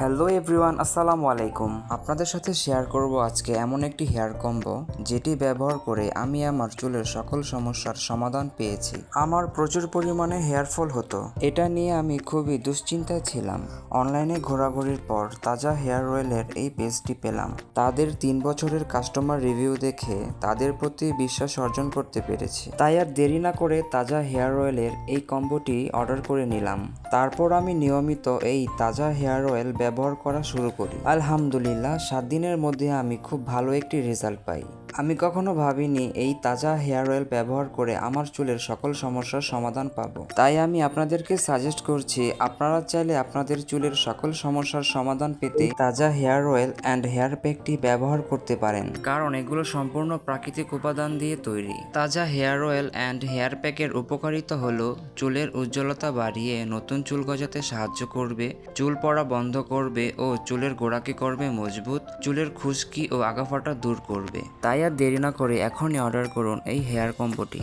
Hello everyone আসসালামু আলাইকুম। আপনাদের সাথে শেয়ার করব আজকে এমন একটি হেয়ার কম্বো যেটি ব্যবহার করে আমি আমার চুলের সকল সমস্যার সমাধান পেয়েছি। আমার প্রচুর পরিমাণে হেয়ার ফল হতো। এটা নিয়ে আমি খুবই দুশ্চিন্তায় ছিলাম। অনলাইনে ঘোরাঘুরির পর তাজা হেয়ার অয়েলের এই পেজটি পেলাম। তাদের তিন বছরের কাস্টমার রিভিউ দেখে তাদের প্রতি বিশ্বাস অর্জন করতে পেরেছি। তাই আর দেরি না করে তাজা হেয়ার অয়েলের এই কম্বোটি অর্ডার করে নিলাম। তারপর আমি নিয়মিত এই তাজা হেয়ার অয়েল ব্যবহার করা শুরু করি। আলহামদুলিল্লাহ সাত দিনের মধ্যে আমি খুব ভালো একটি রেজাল্ট পাই। আমি কখনো ভাবিনি এই তাজা হেয়ার অয়েল ব্যবহার করে আমার চুলের সকল সমস্যার সমাধান পাবো। তাই আমি আপনাদেরকে সাজেস্ট করছি, আপনারা চাইলে আপনাদের চুলের সকল সমস্যার সমাধান পেতে তাজা হেয়ার অয়েল অ্যান্ড হেয়ার প্যাকটি ব্যবহার করতে পারেন। কারণ এগুলো সম্পূর্ণ প্রাকৃতিক উপাদান দিয়ে তৈরি। তাজা হেয়ার অয়েল অ্যান্ড হেয়ার প্যাকের উপকারিতা হলো, চুলের উজ্জ্বলতা বাড়িয়ে নতুন চুল গজাতে সাহায্য করবে, চুল পড়া বন্ধ করবে ও চুলের গোড়াকে করবে মজবুত, চুলের খুশকি ও আগাফাটা দূর করবে। তাই আর দেরি না করে এখনই অর্ডার করুন এই হেয়ার কম্বোটি।